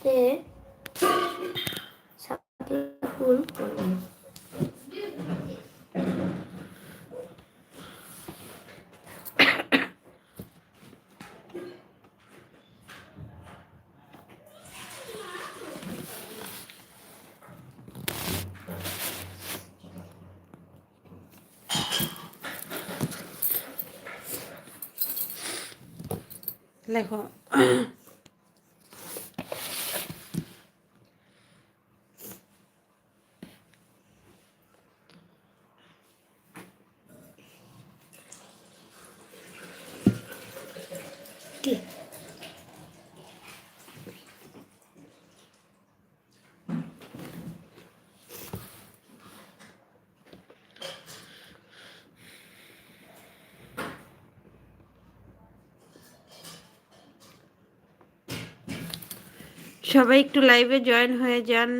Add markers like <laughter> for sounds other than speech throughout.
তে শাপলা ফুল লেখো কি সবাই একটু লাইভে জয়েন হয়ে যান।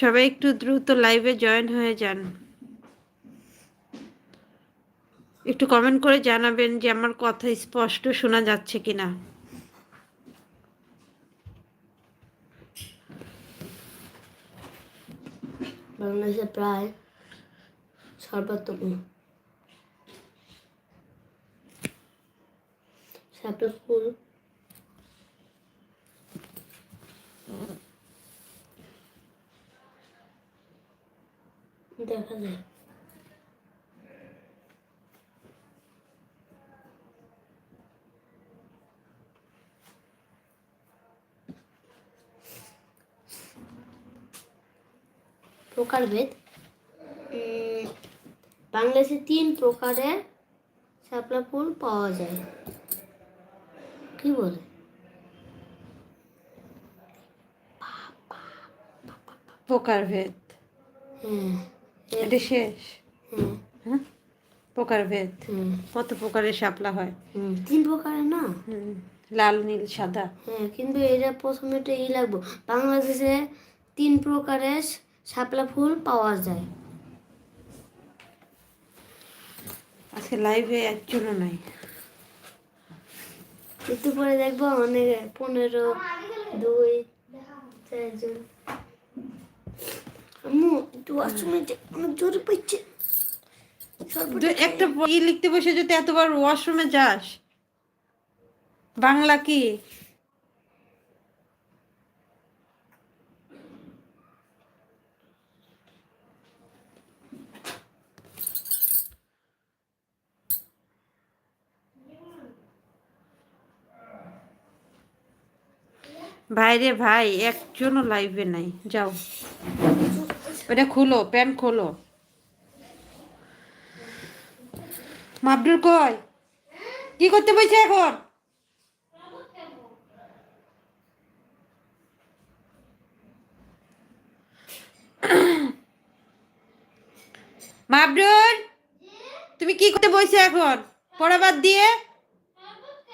সবাই একটু দ্রুত লাইভে জয়েন হয়ে যান। একটু কমেন্ট করে জানাবেন যে আমার কথা স্পষ্ট শোনা যাচ্ছে কিনা। বাংলাদেশে প্রায় সর্বোত্তম শাপলা ফুল। দেখা যায় প্রকারভেদ বাংলাদেশে তিন প্রকারের শাপলা ফুল পাওয়া যায়। কি বলে? প্রকারভেদ এটা শেষ। হ্যাঁ? প্রকারভেদ হুম। কত প্রকারের শাপলা হয়। তিন প্রকারের না? লাল নীল সাদা। হ্যাঁ কিন্তু এটা প্রথমে তো ই লাগবো। বাংলাদেশে তিন প্রকারের শাপলা ফুল পাওয়া যায়। আজকে লাইভে একজনও নাই। একটু পরে দেখব অনেক পনেরো, দুই চারজন আম্মু, একটু ওয়াশরুমে অনেক জোরে সর্বদা একটা ই লিখতে বসে যদি এতবার ওয়াশরুমে যাস, বাংলা কি? ভাইরে ভাই, একজনও লাইভে নাই। যাও। ওটা খুলো প্যান খোলো। মাবদুল কই? কি করতে বসে এখন? মাবদুল, তুমি কি করতে বসে এখন? পড়া বাদ দিয়ে?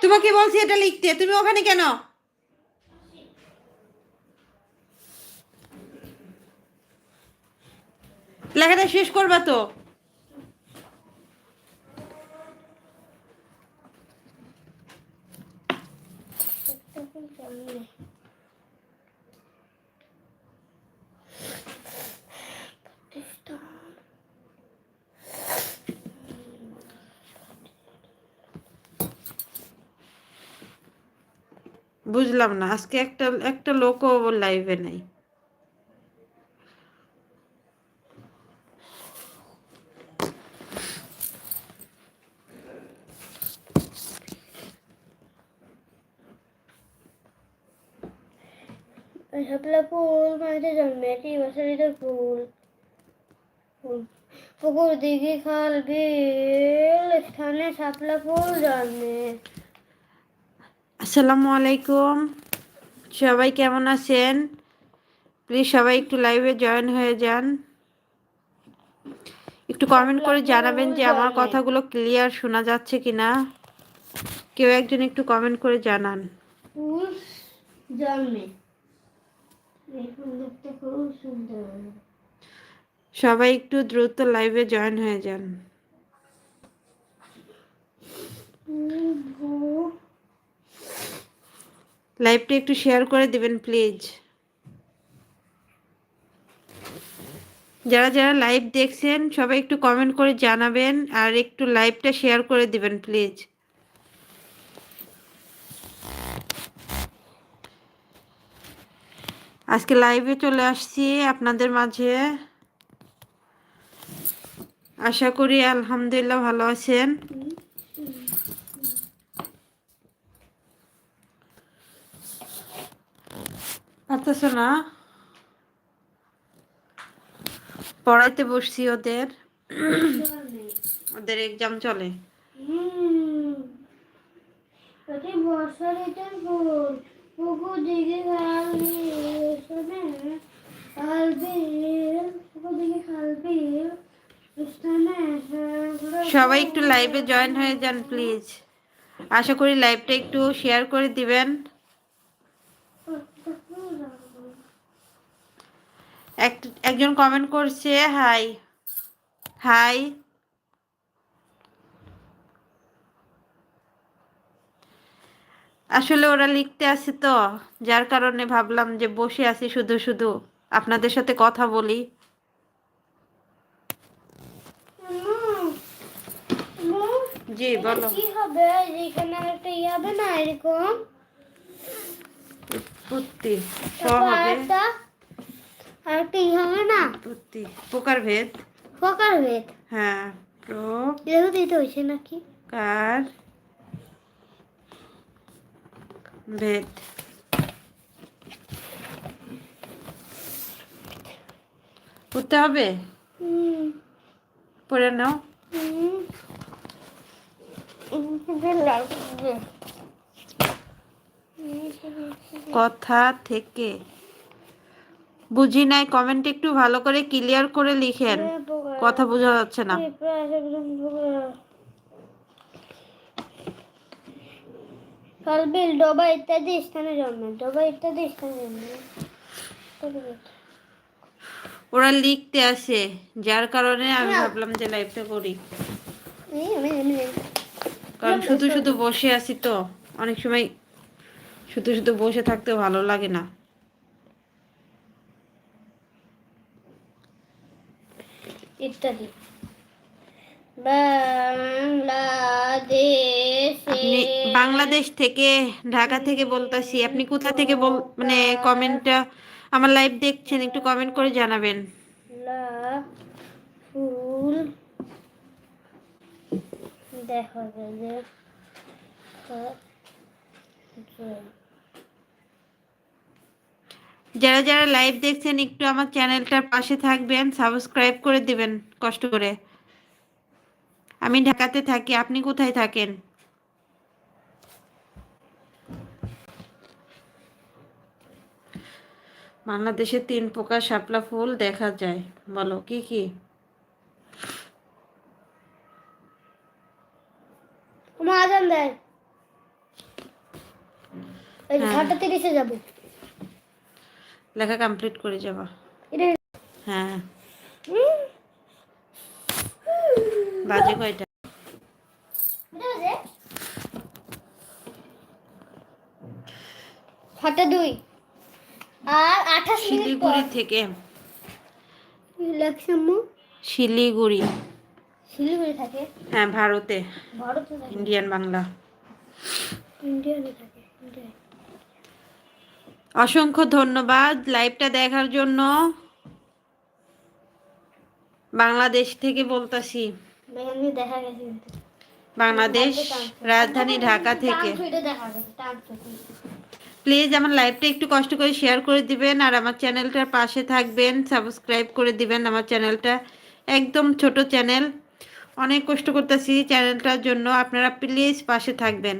তোমাকে বলছি এটা লিখতে। তুমি ওখানে কেন? লেখাটা শেষ করবা তো। বুঝলাম না আজকে একটা একটা লোকও লাইভে নাই শাপলা ফুল মাঝে জন্মে এটি বছরিত ফুল ফুল পুকুর দিঘি খাল বিল স্থানে শাপলা ফুল জন্মে। আসসালামু আলাইকুম। সবাই কেমন আছেন? প্লিজ সবাই একটু লাইভে জয়েন হয়ে যান। একটু কমেন্ট করে জানাবেন যে আমার কথাগুলো ক্লিয়ার শোনা যাচ্ছে কিনা। কেউ একজন একটু কমেন্ট করে জানান। জন্মে। দেখতে খুব সুন্দর। সবাই একটু দ্রুত লাইভে জয়েন হয়ে যান। লাইভটা একটু শেয়ার করে দিবেন প্লিজ যারা যারা লাইভ দেখছেন, সবাই একটু কমেন্ট করে জানাবেন আর একটু লাইভটা শেয়ার করে দিবেন প্লিজ আজকে লাইভে চলে আসছি আপনাদের মাঝে। আশা করি আলহামদুলিল্লাহ ভালো আছেন। পারতেছো না? পড়াইতে বসছি ওদের। ওদের এক্সাম চলে। হুম। সবাই একটু লাইভে জয়েন হয়ে যান প্লিজ আশা করি লাইভটা একটু শেয়ার করে দিবেন। এক, একজন কমেন্ট করছে হাই হাই আসলে ওরা লিখতে আছে তো, যার কারণে ভাবলাম যে বসে আছি শুধু শুধু। আপনাদের সাথে কথা বলি। জি বলো। কি হবে? যেখানে একটা ই হবে না এরকম? উৎপত্তি হবে। একটা আর ই হবে না? উৎপত্তি প্রকার ভেদ ফকার ভেদ হ্যাঁ এরকম দিতে হয়েছে নাকি? প্রকার ভেদ। পড়তে হবে? পড়ে নাও। কথা থেকে। বুঝি নাই কমেন্ট একটু ভালো করে ক্লিয়ার করে লিখেন। কথা বোঝা যাচ্ছে না। কালবিল ডোবা ইত্যাদি স্থানে জন্মে ডোবা ইত্যাদি স্থানে জন্মে। ওরা লিখতে আসে যার কারণে আমি ভাবলাম যে লাইভটা করি। কারণ শুধু শুধু বসে আছি তো। অনেক সময় শুধু শুধু বসে থাকতে ভালো লাগে না। ইত্যাদি। বাংলাদেশ থেকে ঢাকা থেকে বলতাছি। আপনি কোথা থেকে বল মানে কমেন্টটা আমার লাইভ দেখছেন একটু কমেন্ট করে জানাবেন লা ফুল দেখা গেলে যারা যারা লাইভ দেখছেন, একটু আমার চ্যানেলটার পাশে থাকবেন সাবস্ক্রাইব করে দিবেন, কষ্ট করে। আমি ঢাকাতে থাকি, আপনি কোথায় থাকেন? বাংলাদেশে তিন প্রকার শাপলা ফুল দেখা যায়। বলো, কি কি? আজান দেয়। এই যে হ্যাঁ। তিরিশে যাব। লেখা কমপ্লিট করে যাবা। হ্যাঁ। বাজে কয়টা? ছটা দুই। আর আঠাশ শিলিগুড়ি থেকে। শিলিগুড়ি। শিলিগুড়ি থাকে। হ্যাঁ ভারতে। ভারতে থাকে। ইন্ডিয়ান বাংলা। থাকে অসংখ্য ধন্যবাদ লাইভটা দেখার জন্য। বাংলাদেশ থেকে বলতাছি। দেখা গেছে। বাংলাদেশ রাজধানী ঢাকা থেকে। প্লিজ আমার লাইভটা একটু কষ্ট করে শেয়ার করে দিবেন আর আমার চ্যানেলটার পাশে থাকবেন সাবস্ক্রাইব করে দিবেন আমার চ্যানেলটা। একদম ছোট চ্যানেল। অনেক কষ্ট করতেছি চ্যানেলটার জন্য। আপনারা প্লিজ পাশে থাকবেন।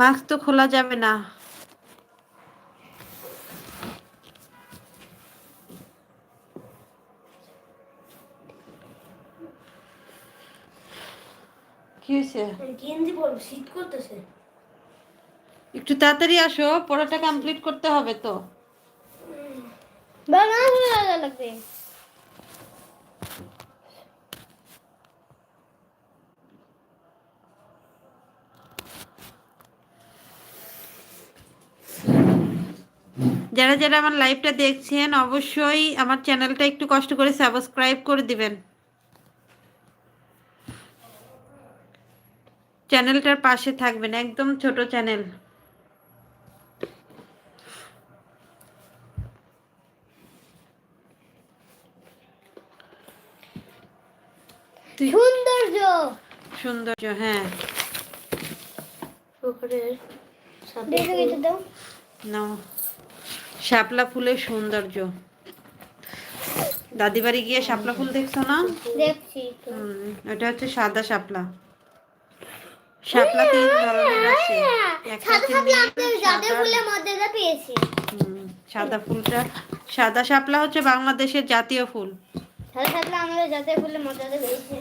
মাস্ক তো খোলা যাবে না। কি হয়েছে? গেঞ্জি পরবো শীত করতেছে। একটু তাড়াতাড়ি আসো পড়াটা কমপ্লিট করতে হবে তো। লাগবে। যারা যারা আমার লাইভটা দেখছেন অবশ্যই আমার চ্যানেলটা একটু কষ্ট করে সাবস্ক্রাইব করে দিবেন। চ্যানেলটার পাশে থাকবেন একদম ছোট চ্যানেল। সৌন্দর্য। সৌন্দর্য হ্যাঁ। শাপলা ফুলের সৌন্দর্য। দাদি বাড়ি গিয়ে শাপলা ফুল দেখছ না? দেখছি। হুম, ওটা হচ্ছে সাদা শাপলা। শাপলা তিন ধরনের আছে। সাদা হচ্ছে সাদা ফুলটা সাদা শাপলা হচ্ছে বাংলাদেশের জাতীয় ফুল। সাদা আমাদের জাতীয় ফুলের পেয়েছি।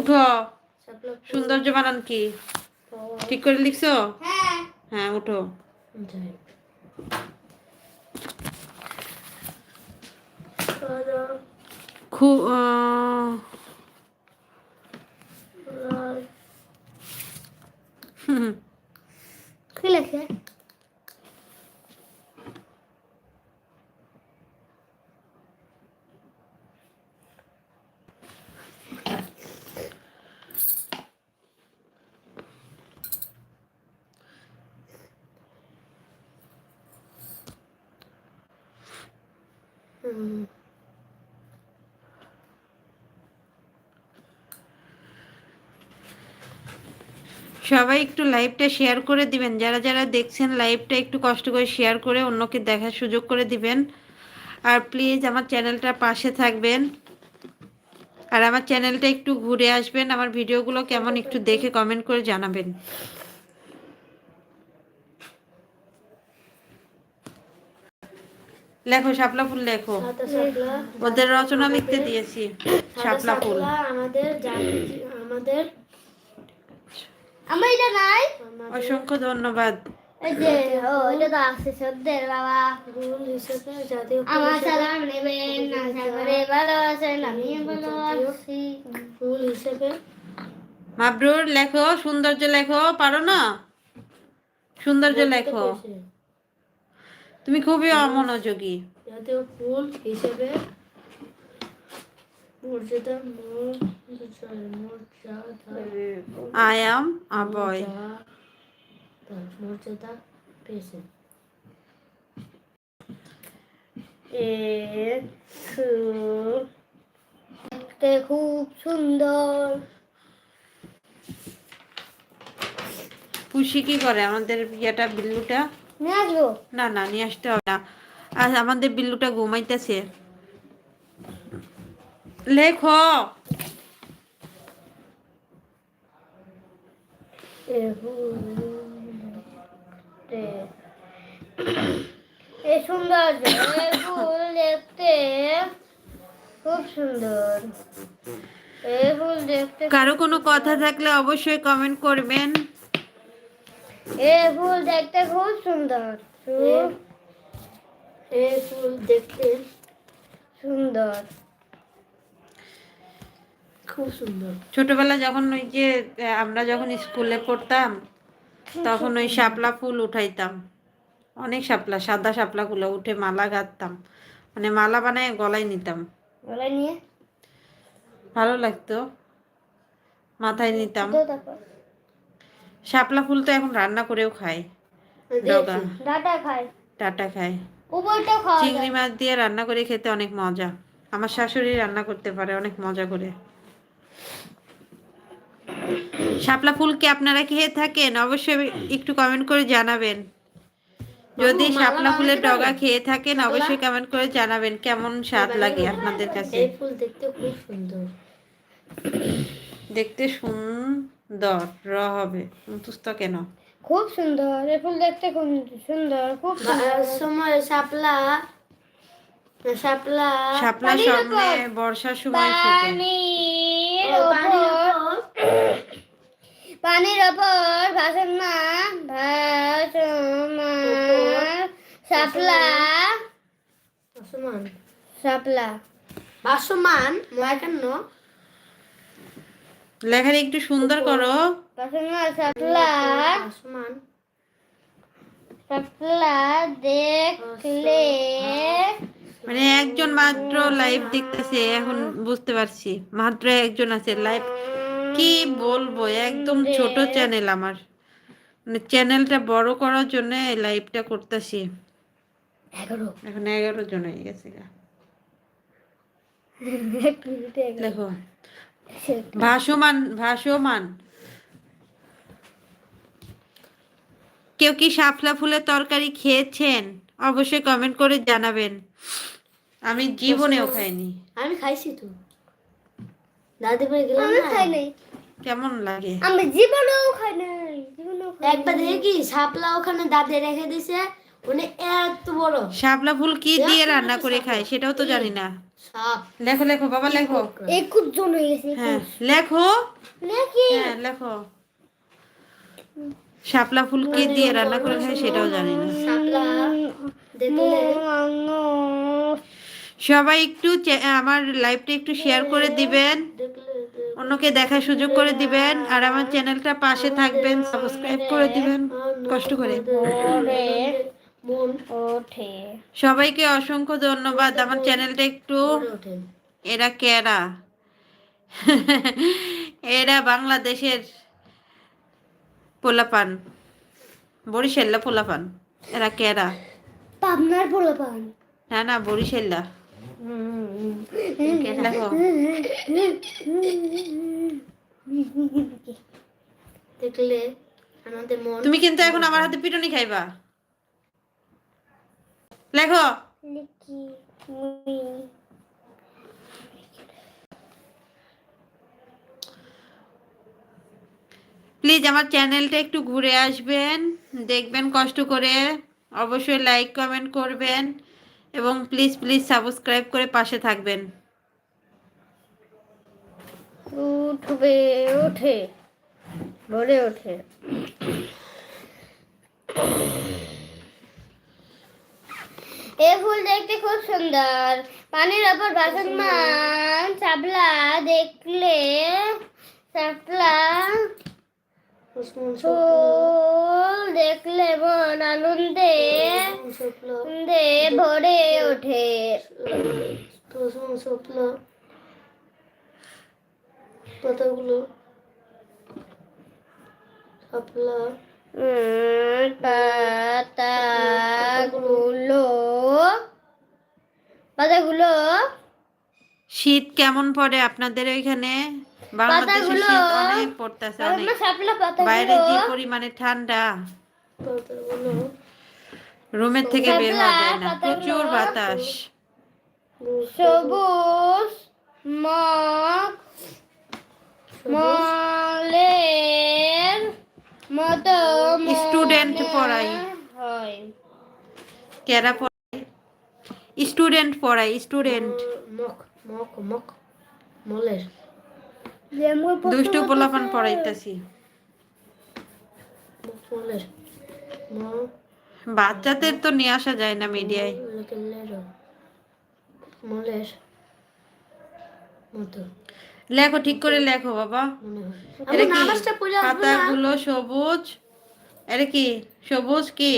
উঠো। সৌন্দর্য বানান কি? ঠিক করে লিখছো? হ্যাঁ। হ্যাঁ উঠো। খুব কি লেখে সবাই একটু লাইভটা শেয়ার করে দিবেন। যারা যারা দেখছেন লাইভটা একটু কষ্ট করে শেয়ার করে অন্যকে দেখার সুযোগ করে দিবেন। আর প্লিজ আমার চ্যানেলটা পাশে থাকবেন। আর আমার চ্যানেলটা একটু ঘুরে আসবেন। আমার ভিডিওগুলো কেমন একটু দেখে কমেন্ট করে জানাবেন। লেখো শাপলা ফুল লেখো। ওদের রচনা লিখতে দিয়েছি শাপলা ফুল। আমাদের আমাদের আমার এটা নাই। অসংখ্য ধন্যবাদ। যে ও এটা তো আছে সদ্যের বাবা। ফুল হিসেবে জাতীয় আমার সালাম নেবেন আশা করে ভালো আছেন আমি ভালো আছি। ফুল হিসেবে মাবরুর লেখো সৌন্দর্য লেখো পারো না? সৌন্দর্য লেখো। তুমি খুবই অমনোযোগী। ফুল হিসেবে মর্যাদা পেয়েছে এ ফুল দেখতে খুব সুন্দর খুশি কি করে আমাদের ইয়েটা বিল্লুটা। না না নিয়ে আসতে হবে না। আর আমাদের বিল্লুটা ঘুমাইতেছে। লেখো। এ ফুল দেখতে- এ সুন্দর ফুল দেখতে খুব সুন্দর। এ ফুল দেখতে কারও কোনো কথা থাকলে অবশ্যই কমেন্ট করবেন। এ ফুল দেখতে খুব সুন্দর। এ ফুল দেখতে সুন্দর। খুব সুন্দর। ছোটবেলা যখন ওই যে আমরা যখন স্কুলে পড়তাম তখন ওই শাপলা ফুল উঠাইতাম। অনেক শাপলা সাদা শাপলাগুলো উঠে মালা গাঁথতাম মানে মালা বানায় গলায় নিতাম। গলায় নিয়ে? ভালো লাগতো। মাথায় নিতাম। শাপলা ফুল তো এখন রান্না করেও খায়। ডাটা খায়। টাটা খায়। চিংড়ি মাছ দিয়ে রান্না করে খেতে অনেক মজা। আমার শাশুড়ি রান্না করতে পারে অনেক মজা করে। শাপলা ফুল কি আপনারা খেয়ে থাকেন? অবশ্যই একটু কমেন্ট করে জানাবেন। যদি শাপলা ফুলের ডগা খেয়ে থাকেন অবশ্যই কমেন্ট করে জানাবেন কেমন স্বাদ লাগে আপনাদের কাছে। এই ফুল দেখতে খুব সুন্দর। দেখতে সুন্দর র হবে। সন্তুষ্ট কেন? খুব সুন্দর এই ফুল দেখতে খুব সুন্দর খুব সময় শাপলা শাপলা সামনে ওপর। বর্ষার সময় পানির ওপর পানির ওপর ভাসমান ভাসমান শাপলা। ভাসমান। শাপলা। ভাসমান একান্ন লেখাটা একটু সুন্দর করো। ভাসমান শাপলা। ভাসমান। শাপলা দেখলে মানে একজন মাত্র লাইভ দেখতেছে এখন বুঝতে পারছি। মাত্র একজন আছে লাইভ কি বলব একদম ছোট চ্যানেল আমার। মানে চ্যানেলটা বড় করার জন্য লাইভটা করতেছি। এখন এগারো জন হয়ে গেছে। দেখো। ভাসমান ভাসমান। কেউ কি শাপলা ফুলের তরকারি খেয়েছেন? অবশ্যই কমেন্ট করে জানাবেন। আমি জীবনেও খাইনি। আমি খাইছি তো। দাদি বাড়ি গেলাম আমি খাই নাই। কেমন লাগে? আমি জীবনেও খাই নাই জীবনেও খাই একবার দেখি কি শাপলা ওখানে দাদি রেখে দিছে উনি এত বড়। শাপলা ফুল কি দিয়ে রান্না করে খায় সেটাও তো জানি না। সাপ লেখো লেখো বাবা লেখো। একুশ জন হয়ে গেছে হ্যাঁ লেখো। নাকি হ্যাঁ লেখো। শাপলা ফুল কি দিয়ে রান্না করে খায় সেটাও জানি না। শাপলা সবাই একটু আমার লাইভটা একটু শেয়ার করে দিবেন। অন্যকে দেখার সুযোগ করে দিবেন। আর আমার চ্যানেলটা পাশে থাকবেন সাবস্ক্রাইব করে দিবেন। কষ্ট করে। সবাইকে অসংখ্য ধন্যবাদ। আমার চ্যানেলটা একটু এরা কেরা? এরা বাংলাদেশের পোলাপান। বরিশাল্লা পোলাপান। এরা কেরা? পাবনার পোলাপান। না না বরিশাল্লা দেখলে আমাদের মন তুমি কিন্তু এখন আমার হাতে পিটুনি খাইবা। লেখো। লিখি প্লিজ আমার চ্যানেলটা একটু ঘুরে আসবেন দেখবেন কষ্ট করে। অবশ্যই লাইক কমেন্ট করবেন। এবং প্লিজ প্লিজ সাবস্ক্রাইব করে পাশে থাকবেন। উঠবে, ওঠে, ভরে ওঠে। এ ফুল দেখতে খুব সুন্দর। পানির ওপর ভাসমান চাপলা দেখলে, চাপলা ফুল দেখলে মন আনন্দে স্বপ্ন আনন্দে ভরে ওঠে। স্বপ্ন পাতাগুলো শাপলা। পাতাগুলো পাতাগুলো। শীত কেমন পড়ে আপনাদের ওইখানে বাংলাদেশে শীত অনেক পড়তেছে অনেক বাইরে যে পরিমাণে ঠান্ডা। রুমের থেকে বের হওয়া যায় না প্রচুর বাতাস। সবুজ মগ মলের মতো Student পড়াই। কেরা পড়ায়? স্টুডেন্ট পড়ায় স্টুডেন্ট। মক মক মক মলের। দুষ্টু পোলাপান পড়াইতেছি। মলের বাচ্চাদের তো নিয়ে আসা যায় না মিডিয়ায়। মলের লেখো ঠিক করে লেখো বাবা। এটা কি? আসব না। পাতাগুলো সবুজ। এটা কি? সবুজ কি?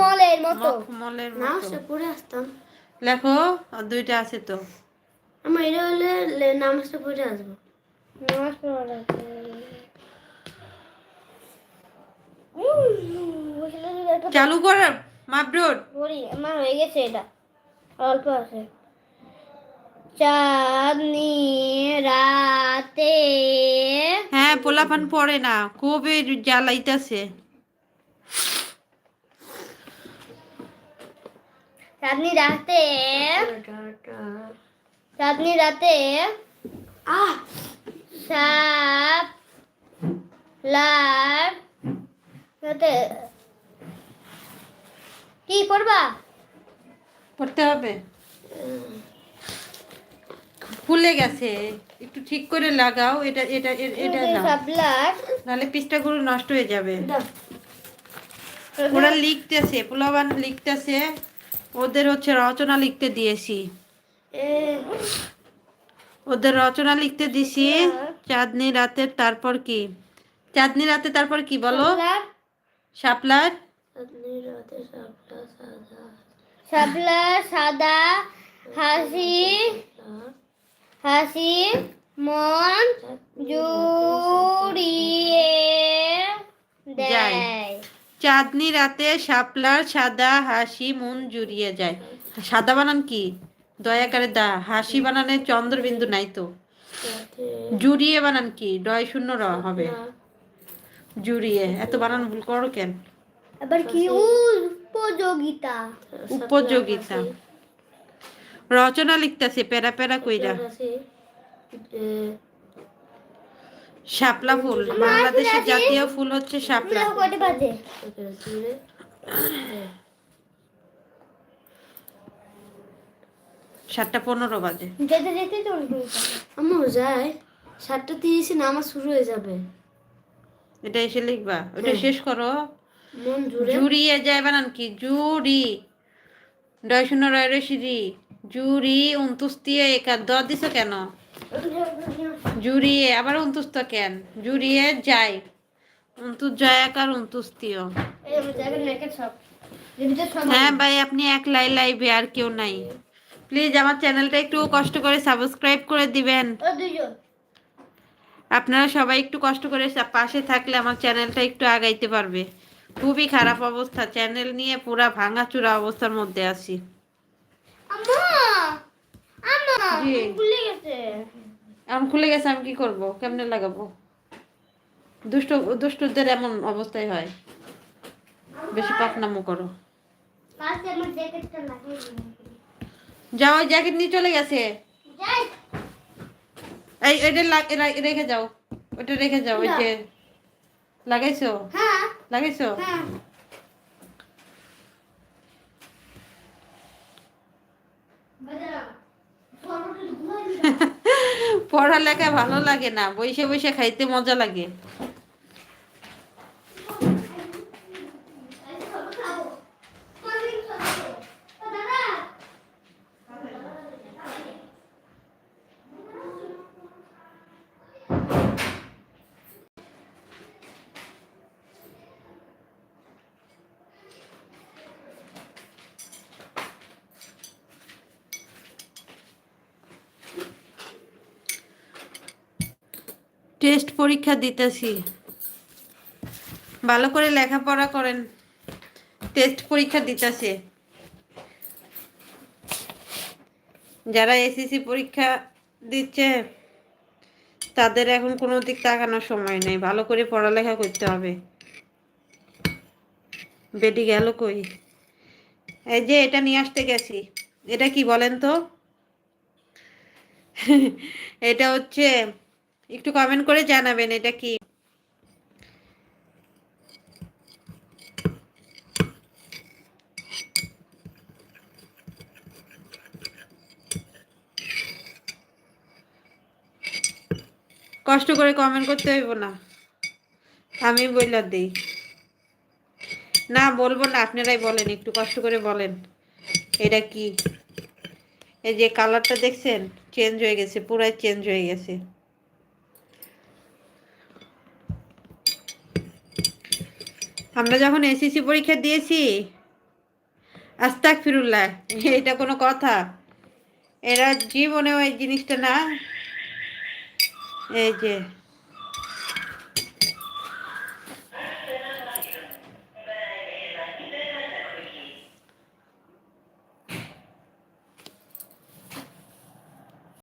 মলের মতো। মখমলের মতো। লেখো আর দুইটা আছে তো। আমার এটা হলে নামাজটা পড়ে আসব। নামাজ পড়া চালু কর মাবরুর পড়ি আমার হয়ে গেছে এটা। অল্প আছে। চাঁদনি রাতে হ্যাঁ পোলাপান পড়ে না খুবই জ্বালাইতেছে। চাঁদনি রাতে চাঁদনি রাতে সাপ লার রাতে কি পড়বা? করতে হবে। ফুলে গেছে। একটু ঠিক করে লাগাও এটা এটা এটা নাহলে পিসটাগুলো নষ্ট হয়ে যাবে। ওরা লিখতেছে পোলাবান লিখতেছে। ওদের হচ্ছে রচনা লিখতে দিয়েছি। ওদের রচনা লিখতে দিছি। চাঁদনি রাতের তারপর কি? চাঁদনি রাতে তারপর কি বলো? শাপলার। শাপলার? সাদা। হাসি। হাসি মন জুড়িয়ে। দেয়। চাঁদনি রাতে শাপলার সাদা হাসি মন জুড়িয়ে যায়। সাদা বানান কি? দয়াকারে দা হাসি বানানে চন্দ্রবিন্দু নাই তো। জুড়িয়ে বানান কি? ডয় শূন্য র হবে। জুড়িয়ে। এত বানান ভুল করো কেন? আবার কি? উপযোগিতা। উপযোগিতা। রচনা লিখতেছে প্যারা প্যারা কইরা। শাপলা ফুল। বাংলাদেশের জাতীয় ফুল হচ্ছে শাপলা কয়টা বাজে এখানে জুড়ে সাতটা পনেরো বাজে। যেতে যেতে চলবে আমার যায় সাতটা তিরিশে নামাজ শুরু হয়ে যাবে। এটা এসে লিখবা। ওটা শেষ করো। জুড়িয়ে যায় বানান কি? জুড়ি। ডয় শূন্য রয় রসিরি জুড়ি উনতুস্তিয়ে একা। দ দিছ কেন? জুড়িয়ে। আবার উনতুস্ত কেন? জুড়িয়ে যায় উনতুস উনতুস্তিও সব। যেটা সব হ্যাঁ ভাই আপনি এক লাই লাইভে আর কেউ নাই। প্লিজ আমার চ্যানেলটা একটু কষ্ট করে সাবস্ক্রাইব করে দিবেন। আপনারা সবাই একটু কষ্ট করে পাশে থাকলে আমার চ্যানেলটা একটু আগাইতে পারবে। খুবই খারাপ অবস্থা চ্যানেল নিয়ে পুরা ভাঙাচুরা অবস্থার মধ্যে আছি। এখন খুলে গেছে। আমি কি করব? কেমনে লাগাবো? দুষ্ট দুষ্টদের এমন অবস্থায় হয়। বেশি পাকনামো করো পাশে আমার জ্যাকেটটা লাগিয়ে দিন যাও ওই জ্যাকেট নিয়ে চলে গেছে। এই এটা রেখে যাও। ওটা রেখে যাও ওই যে লাগাইছো? হ্যাঁ। লাগাইছো? হ্যাঁ। <laughs> পড়ালেখা ভালো লাগে না বসে বসে খাইতে মজা লাগে। টেস্ট পরীক্ষা দিতেছি। ভালো করে লেখাপড়া করেন। টেস্ট পরীক্ষা দিতেছে। যারা এসএসসি পরীক্ষা দিচ্ছে, তাদের এখন কোনো দিক তাকানোর সময় নেই। ভালো করে পড়ালেখা করতে হবে। বেটি গেল কই? এই যে এটা নিয়ে আসতে গেছি। এটা কি বলেন তো? <laughs> এটা হচ্ছে একটু কমেন্ট করে জানাবেন এটা কি। কষ্ট করে কমেন্ট করতে হইব না। আমি বইলা দিই। না, বলব না, আপনারাই বলেন, একটু কষ্ট করে বলেন। এটা কি? এই যে কালারটা দেখছেন চেঞ্জ হয়ে গেছে, পুরাই চেঞ্জ হয়ে গেছে। আমরা যখন এসএসসি পরীক্ষা দিয়েছি আস্তাক ফিরুল্লাহ এটা কোনো কথা। এরা জীবনেও এই জিনিসটা না। এই যে